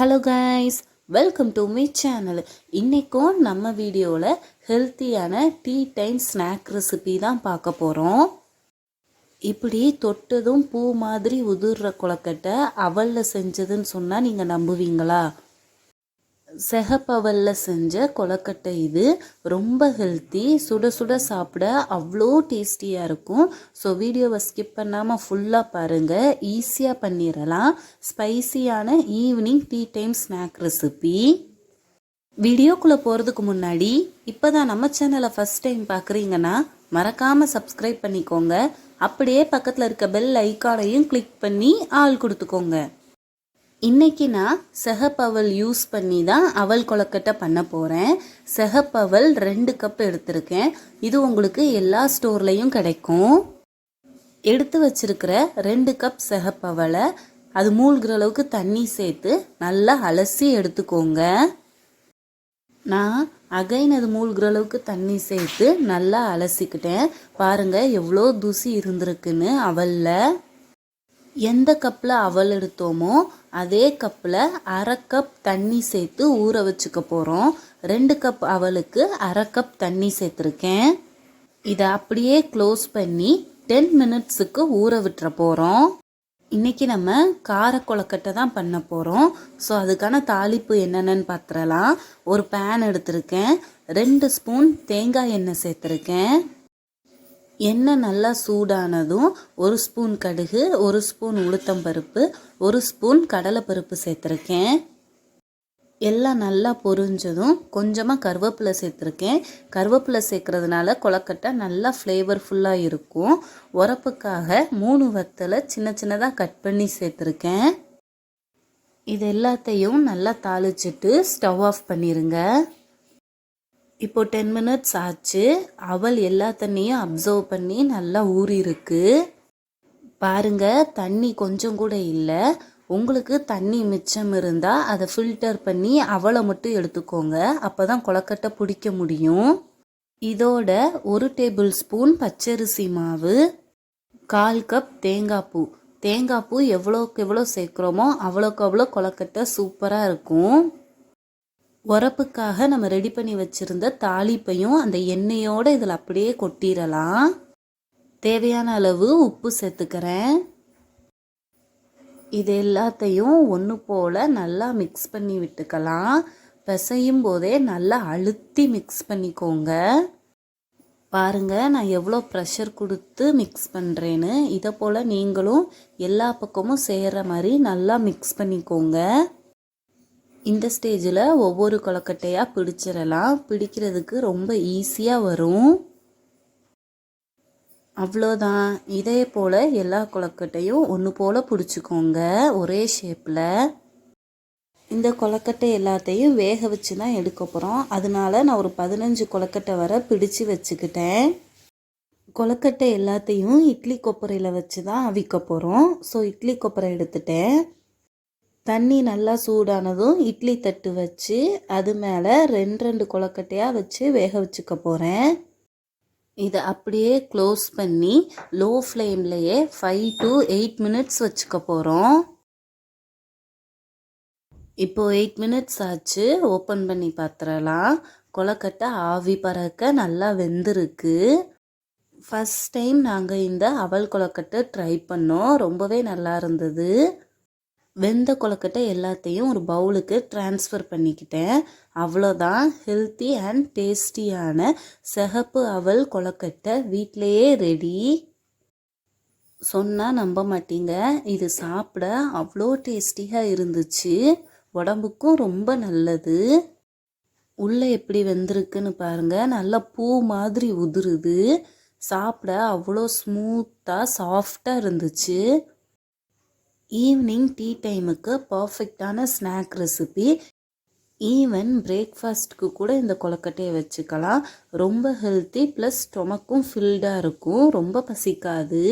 Hello guys welcome to my channel இன்றைக்கும் நம்ம வீடியோவில் ஹெல்த்தியான டீ டைம் ஸ்நாக் ரெசிபி தான் பார்க்க போகிறோம் இப்படி தொட்டதும் பூ மாதிரி உதிர்ற கொலக்கட்டை அவலில் செஞ்சதுன்னு சொன்னால் நீங்கள் நம்புவீங்களா? செகப்பவலில் செஞ்ச கொலக்கட்டை இது. ரொம்ப ஹெல்த்தி சுட சுட சாப்பிட அவ்வளோ டேஸ்டியாக இருக்கும். ஸோ வீடியோவை ஸ்கிப் பண்ணாமல் ஃபுல்லாக பாருங்கள் ஈஸியாக பண்ணிடலாம் ஸ்பைசியான evening tea time snack recipe வீடியோக்குள்ளே போகிறதுக்கு முன்னாடி இப்போ தான் நம்ம சேனலை ஃபஸ்ட் டைம் பார்க்குறீங்கன்னா மறக்காமல் சப்ஸ்கிரைப் பண்ணிக்கோங்க. அப்படியே பக்கத்தில் இருக்க பெல் ஐக்கானையும் கிளிக் பண்ணி ஆள் கொடுத்துக்கோங்க. இன்னைக்கு நான் செகப்பவல் யூஸ் பண்ணி தான் அவல் கொலக்கட்டை பண்ண போகிறேன் செகப்பவல் ரெண்டு கப் எடுத்திருக்கேன். இது உங்களுக்கு எல்லா ஸ்டோர்லேயும் கிடைக்கும். எடுத்து வச்சிருக்கிற ரெண்டு கப் செகப்பவலை அது மூழ்கிற அளவுக்கு தண்ணி சேர்த்து நல்லா அலசி எடுத்துக்கோங்க. நான் அகைன் அது மூழ்கிற அளவுக்கு தண்ணி சேர்த்து நல்லா அலசிக்கிட்டேன். பாருங்கள் எவ்வளோ தூசி இருந்திருக்குன்னு அவலில். எந்த கப்பில் அவல் எடுத்தோமோ அதே கப்பில் அரை கப் தண்ணி சேர்த்து ஊற வச்சுக்க போகிறோம் ரெண்டு கப் அவலுக்கு அரை கப் தண்ணி சேர்த்துருக்கேன். இதை அப்படியே க்ளோஸ் பண்ணி டென் மினிட்ஸுக்கு ஊற விட்டுற போகிறோம் இன்றைக்கி நம்ம கார கொழக்கட்டை தான் பண்ண போகிறோம் ஸோ அதுக்கான தாளிப்பு என்னென்னு பார்த்துடலாம் ஒரு பேன் எடுத்திருக்கேன். ரெண்டு ஸ்பூன் தேங்காய் எண்ணெய் சேர்த்துருக்கேன். எண்ணெய் நல்லா சூடானதும் ஒரு ஸ்பூன் கடுகு ஒரு ஸ்பூன் உளுத்தம்பருப்பு ஒரு ஸ்பூன் கடலைப்பருப்பு சேர்த்துருக்கேன். எல்லாம் நல்லா பொரிஞ்சதும் கொஞ்சமாக கருவேப்பிலை சேர்த்துருக்கேன். கருவேப்பிலை சேர்க்குறதுனால கொழக்கட்டை நல்லா ஃப்ளேவர்ஃபுல்லாக இருக்கும். உரப்புக்காக மூணு வத்தலை சின்ன சின்னதாக கட் பண்ணி சேர்த்துருக்கேன். இது எல்லாத்தையும் நல்லா தாளிச்சிட்டு ஸ்டவ் ஆஃப் பண்ணிடுங்க இப்போ டென் மினிட்ஸ் ஆச்சு. அவள் எல்லா தண்ணியும் அப்சர்வ் பண்ணி நல்லா ஊறியிருக்கு பாருங்க தண்ணி கொஞ்சம் கூட இல்லை. உங்களுக்கு தண்ணி மிச்சம் இருந்தால் அதை ஃபில்டர் பண்ணி அவளை மட்டும் எடுத்துக்கோங்க. அப்போ தான் கொழக்கட்டை பிடிக்க முடியும். இதோட ஒரு டேபிள் ஸ்பூன் பச்சரிசி மாவு கால் கப் தேங்காய் பூ. தேங்காய் பூ எவ்வளோக்கு எவ்வளோ சேர்க்குறோமோ அவ்வளோக்கு அவ்வளோ கொழக்கட்டை சூப்பராக இருக்கும். உரப்புக்காக நம்ம ரெடி பண்ணி வச்சுருந்த தாளிப்பையும் அந்த எண்ணெயோடு இதில் அப்படியே கொட்டிடலாம் தேவையான அளவு உப்பு சேர்த்துக்கிறேன். இது எல்லாத்தையும் ஒன்று போல் நல்லா மிக்ஸ் பண்ணி விட்டுக்கலாம். பிசையும் போதே நல்லா அழுத்தி மிக்ஸ் பண்ணிக்கோங்க. பாருங்கள் நான் எவ்வளோ ப்ரெஷர் கொடுத்து மிக்ஸ் பண்ணுறேன்னு இதை போல் நீங்களும் எல்லா பக்கமும் சேர்கிற மாதிரி நல்லா மிக்ஸ் பண்ணிக்கோங்க. இந்த ஸ்டேஜில் ஒவ்வொரு கொலக்கட்டையாக பிடிச்சிடலாம். பிடிக்கிறதுக்கு ரொம்ப ஈஸியாக வரும். அவ்வளோதான். இதே போல் எல்லா கொலக்கட்டையும் ஒன்று போல் பிடிச்சிக்கோங்க. ஒரே ஷேப்பில் இந்த கொலக்கட்டை எல்லாத்தையும் வேக வச்சு தான் எடுக்க போகிறோம் அதனால நான் ஒரு பதினஞ்சு கொலக்கட்டை வர பிடிச்சு வச்சுக்கிட்டேன். கொலக்கட்டை எல்லாத்தையும் இட்லி கொப்பரையில் வச்சு தான் அவிக்க போகிறோம் ஸோ இட்லி கொப்பரை எடுத்துட்டேன். தண்ணி நல்லா சூடானதும் இட்லி தட்டு வச்சு அது மேலே ரெண்டு ரெண்டு கொலக்கட்டையாக வச்சு வேக வச்சுக்க போகிறேன் இதை அப்படியே க்ளோஸ் பண்ணி லோ ஃப்ளேம்லையே ஃபைவ் டு எயிட் மினிட்ஸ் வச்சுக்க போகிறோம் இப்போது எயிட் மினிட்ஸ் ஆச்சு ஓப்பன் பண்ணி பார்த்துடலாம் கொலக்கட்டை ஆவி பறக்க நல்லா வெந்திருக்கு. ஃபஸ்ட் டைம் நாங்கள் இந்த அவல் கொலக்கட்டை ட்ரை பண்ணோம். ரொம்பவே நல்லா இருந்தது. வெந்த கொலக்கட்டை எல்லாத்தையும் ஒரு பவுலுக்கு ட்ரான்ஸ்ஃபர் பண்ணிக்கிட்டேன். அவ்வளோதான் ஹெல்த்தி அண்ட் டேஸ்டியான சிகப்பு அவல் கொலக்கட்டை வீட்டிலையே ரெடி சொன்னால் நம்ப மாட்டீங்க. இது சாப்பிட அவ்வளோ டேஸ்டியாக இருந்துச்சு. உடம்புக்கும் ரொம்ப நல்லது. உள்ளே எப்படி வெந்திருக்குன்னு பாருங்கள் நல்லா பூ மாதிரி உதிருது. சாப்பிட அவ்வளோ ஸ்மூத்தாக சாஃப்டாக இருந்துச்சு. ஈவினிங் டீ டைமுக்கு பர்ஃபெக்டான ஸ்நாக் ரெசிபி ஈவன் பிரேக்ஃபாஸ்ட்டுக்கு கூட இந்த கொலக்கட்டையை வச்சுக்கலாம். ரொம்ப ஹெல்த்தி ப்ளஸ் ஸ்டொமக்கும் ஃபில்டாக இருக்கும். ரொம்ப பசிக்காது.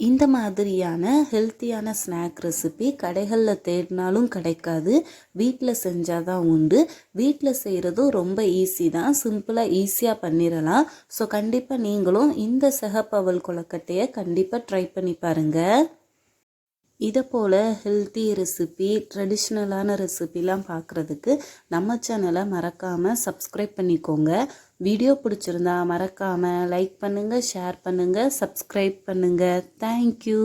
இந்த மாதிரியான ஹெல்த்தியான ஸ்நாக் ரெசிபி கடைகளில் தேடினாலும் கிடைக்காது. வீட்டில் செஞ்சால் தான் உண்டு. வீட்டில் செய்கிறதும் ரொம்ப ஈஸி தான். சிம்பிளாக ஈஸியாக பண்ணிடலாம் ஸோ கண்டிப்பாக நீங்களும் இந்த செகப்பவல் கொலக்கட்டையை கண்டிப்பாக ட்ரை பண்ணி பாருங்கள் இதை போல் ஹெல்த்தி ரெசிபி ட்ரெடிஷ்னலான ரெசிபிலாம் பார்க்குறதுக்கு நம்ம சேனலை மறக்காமல் சப்ஸ்கிரைப் பண்ணிக்கோங்க. வீடியோ பிடிச்சிருந்தா மறக்காமல் லைக் பண்ணுங்கள் ஷேர் பண்ணுங்கள் சப்ஸ்கிரைப் பண்ணுங்கள் தேங்க்யூ